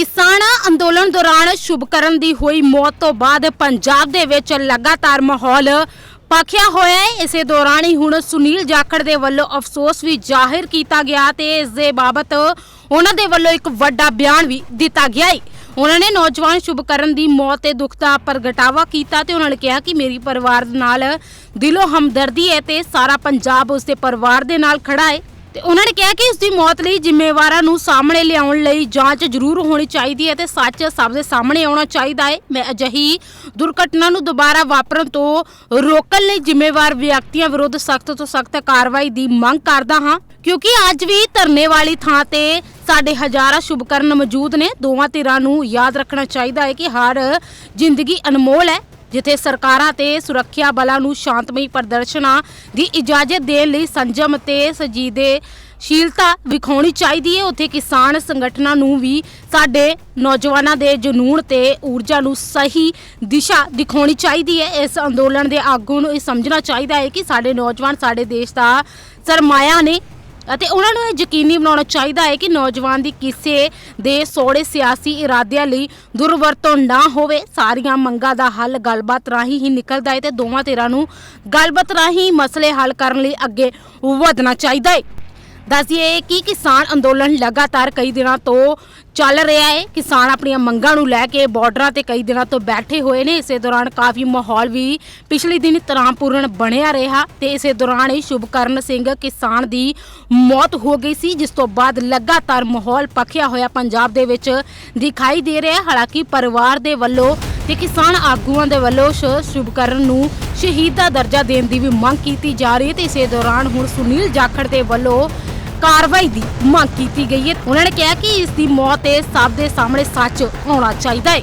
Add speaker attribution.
Speaker 1: ਕਿਸਾਨ ਅੰਦੋਲਨ ਦੌਰਾਨ ਸ਼ੁਭਕਰਨ ਦੀ ਹੋਈ ਮੌਤ ਤੋਂ ਬਾਅਦ ਪੰਜਾਬ ਦੇ ਵਿੱਚ ਲਗਾਤਾਰ ਮਾਹੌਲ ਪੱਖਿਆ ਹੋਇਆ ਹੈ। ਇਸੇ ਦੌਰਾਨ ਹੀ ਹੁਣ ਸੁਨੀਲ ਜਾਖੜ ਦੇ ਵੱਲੋਂ ਅਫਸੋਸ ਵੀ ਜ਼ਾਹਿਰ ਕੀਤਾ ਗਿਆ ਤੇ ਇਸ ਦੇ ਬਾਬਤ ਉਹਨਾਂ ਦੇ ਵੱਲੋਂ ਇੱਕ ਵੱਡਾ ਬਿਆਨ ਵੀ ਦਿੱਤਾ ਗਿਆ ਹੈ। ਉਹਨਾਂ ਨੇ ਨੌਜਵਾਨ ਸ਼ੁਭਕਰਨ ਦੀ ਮੌਤ ਤੇ ਦੁੱਖ ਦਾ ਪ੍ਰਗਟਾਵਾ ਕੀਤਾ ਤੇ ਉਹਨਾਂ ਨੇ ਕਿਹਾ ਕਿ ਮੇਰੀ ਪਰਿਵਾਰ ਨਾਲ ਦਿਲੋਂ ਹਮਦਰਦੀ ਹੈ ਤੇ ਸਾਰਾ ਪੰਜਾਬ ਉਸ ਦੇ ਪਰਿਵਾਰ ਦੇ ਨਾਲ ਖੜਾ ਹੈ। ਤੇ ਉਹਨਾਂ ਨੇ ਕਿਹਾ ਕਿ ਇਸ ਦੀ ਮੌਤ ਲਈ ਜ਼ਿੰਮੇਵਾਰਾਂ ਨੂੰ ਸਾਹਮਣੇ ਲਿਆਉਣ ਲਈ ਜਾਂਚ ਜ਼ਰੂਰ ਹੋਣੀ ਚਾਹੀਦੀ ਹੈ ਤੇ ਸੱਚ ਸਭ ਦੇ ਸਾਹਮਣੇ ਆਉਣਾ ਚਾਹੀਦਾ ਹੈ। ਮੈਂ ਅਜਿਹੀ ਦੁਰਘਟਨਾ ਨੂੰ ਦੁਬਾਰਾ ਵਾਪਰਨ ਤੋਂ ਰੋਕਣ ਲਈ ਜ਼ਿੰਮੇਵਾਰ ਵਿਅਕਤੀਆਂ ਵਿਰੁੱਧ ਸਖਤ ਤੋਂ ਸਖਤ ਕਾਰਵਾਈ ਦੀ ਮੰਗ ਕਰਦਾ ਹਾਂ, ਕਿਉਂਕਿ ਅੱਜ ਵੀ ਧਰਨੇ ਵਾਲੀ ਥਾਂ ਤੇ ਸਾਡੇ ਹਜ਼ਾਰਾਂ ਸ਼ੁਭਕਰਨ ਮੌਜੂਦ ਨੇ। ਦੋਵਾਂ ਧਿਰਾਂ ਨੂੰ ਯਾਦ ਰੱਖਣਾ ਚਾਹੀਦਾ ਹੈ ਕਿ ਹਰ ਜ਼ਿੰਦਗੀ ਅਨਮੋਲ ਹੈ। ਜਿੱਥੇ ਸਰਕਾਰਾਂ ਤੇ ਸੁਰੱਖਿਆ ਬਲਾਂ ਨੂੰ ਸ਼ਾਂਤਮਈ ਪ੍ਰਦਰਸ਼ਨਾਂ ਦੀ ਇਜਾਜ਼ਤ ਦੇਣ ਲਈ ਸੰਜਮ ਤੇ ਸਜੀਦੇ ਸ਼ੀਲਤਾ ਵਿਖਾਉਣੀ ਚਾਹੀਦੀ ਹੈ। ਉੱਥੇ ਕਿਸਾਨ ਸੰਗਠਨਾਂ ਨੂੰ ਵੀ ਸਾਡੇ ਨੌਜਵਾਨਾਂ ਦੇ ਜਨੂਨ ਤੇ ਊਰਜਾ ਨੂੰ ਸਹੀ ਦਿਸ਼ਾ ਦਿਖਾਉਣੀ ਚਾਹੀਦੀ ਹੈ। ਇਸ ਅੰਦੋਲਨ ਦੇ ਆਗੂ ਨੂੰ ਇਹ ਸਮਝਣਾ ਚਾਹੀਦਾ ਹੈ ਕਿ ਸਾਡੇ ਨੌਜਵਾਨ ਸਾਡੇ ਦੇਸ਼ ਦਾ ਸਰਮਾਇਆ ਨੇ ਅਤੇ ਉਹਨਾਂ ਨੂੰ ਇਹ ਯਕੀਨੀ ਬਣਾਉਣਾ ਚਾਹੀਦਾ ਹੈ ਕਿ ਨੌਜਵਾਨ ਦੀ ਕਿਸੇ ਦੇ ਸੋੜੇ ਸਿਆਸੀ ਇਰਾਦਿਆਂ ਲਈ ਦੁਰਵਰਤੋਂ ਨਾ ਹੋਵੇ। ਸਾਰੀਆਂ ਮੰਗਾਂ ਦਾ ਹੱਲ ਗੱਲਬਾਤ ਰਾਹੀਂ ਹੀ ਨਿਕਲਦਾ ਹੈ ਤੇ ਦੋਵਾਂ ਧਿਰਾਂ ਨੂੰ ਗੱਲਬਾਤ ਰਾਹੀਂ ਮਸਲੇ ਹੱਲ ਕਰਨ ਲਈ ਅੱਗੇ ਵਧਣਾ ਚਾਹੀਦਾ ਹੈ। ਦੱਸਿਏ ਕਿ ਕਿਸਾਨ ਅੰਦੋਲਨ ਲਗਾਤਾਰ ਕਈ ਦਿਨਾਂ ਤੋਂ ਚੱਲ ਰਿਹਾ ਹੈ। ਕਿਸਾਨ ਆਪਣੀਆਂ ਮੰਗਾਂ ਨੂੰ ਲੈ ਕੇ ਬਾਰਡਰਾਂ ਤੇ ਕਈ ਦਿਨਾਂ ਤੋਂ ਬੈਠੇ ਹੋਏ ਨੇ। ਇਸੇ ਦੌਰਾਨ ਕਾਫੀ ਮਾਹੌਲ ਵੀ ਪਿਛਲੇ ਦਿਨ ਤਣਾਅਪੂਰਨ ਬਣਿਆ ਰਿਹਾ ਤੇ ਇਸੇ ਦੌਰਾਨ ਹੀ ਸ਼ੁਭਕਰਨ ਸਿੰਘ ਕਿਸਾਨ ਦੀ ਮੌਤ ਹੋ ਗਈ ਸੀ, ਜਿਸ ਤੋਂ ਬਾਅਦ ਲਗਾਤਾਰ ਮਾਹੌਲ ਪਖਿਆ ਹੋਇਆ ਪੰਜਾਬ ਦੇ ਵਿੱਚ ਦਿਖਾਈ ਦੇ ਰਿਹਾ ਹੈ। ਹਾਲਾਂਕਿ ਪਰਿਵਾਰ ਦੇ ਵੱਲੋਂ ਤੇ ਕਿਸਾਨ ਆਗੂਆਂ ਦੇ ਵੱਲੋਂ ਸ਼- ਸ਼ੁਭਕਰਨ ਨੂੰ ਸ਼ਹੀਦ ਦਾ ਦਰਜਾ ਦੇਣ ਦੀ ਵੀ ਮੰਗ ਕੀਤੀ ਜਾ ਰਹੀ ਹੈ ਤੇ ਇਸੇ ਦੌਰਾਨ ਹੁਣ ਸੁਨੀਲ ਜਾਖੜ ਦੇ ਵੱਲੋਂ ਕਾਰਵਾਈ ਦੀ ਮੰਗ ਕੀਤੀ ਗਈ ਹੈ। ਉਹਨਾਂ ਨੇ ਕਿਹਾ ਕਿ ਇਸ ਦੀ ਮੌਤ ਤੇ ਸਭ ਦੇ ਸਾਹਮਣੇ ਸੱਚ ਆਉਣਾ ਚਾਹੀਦਾ ਹੈ।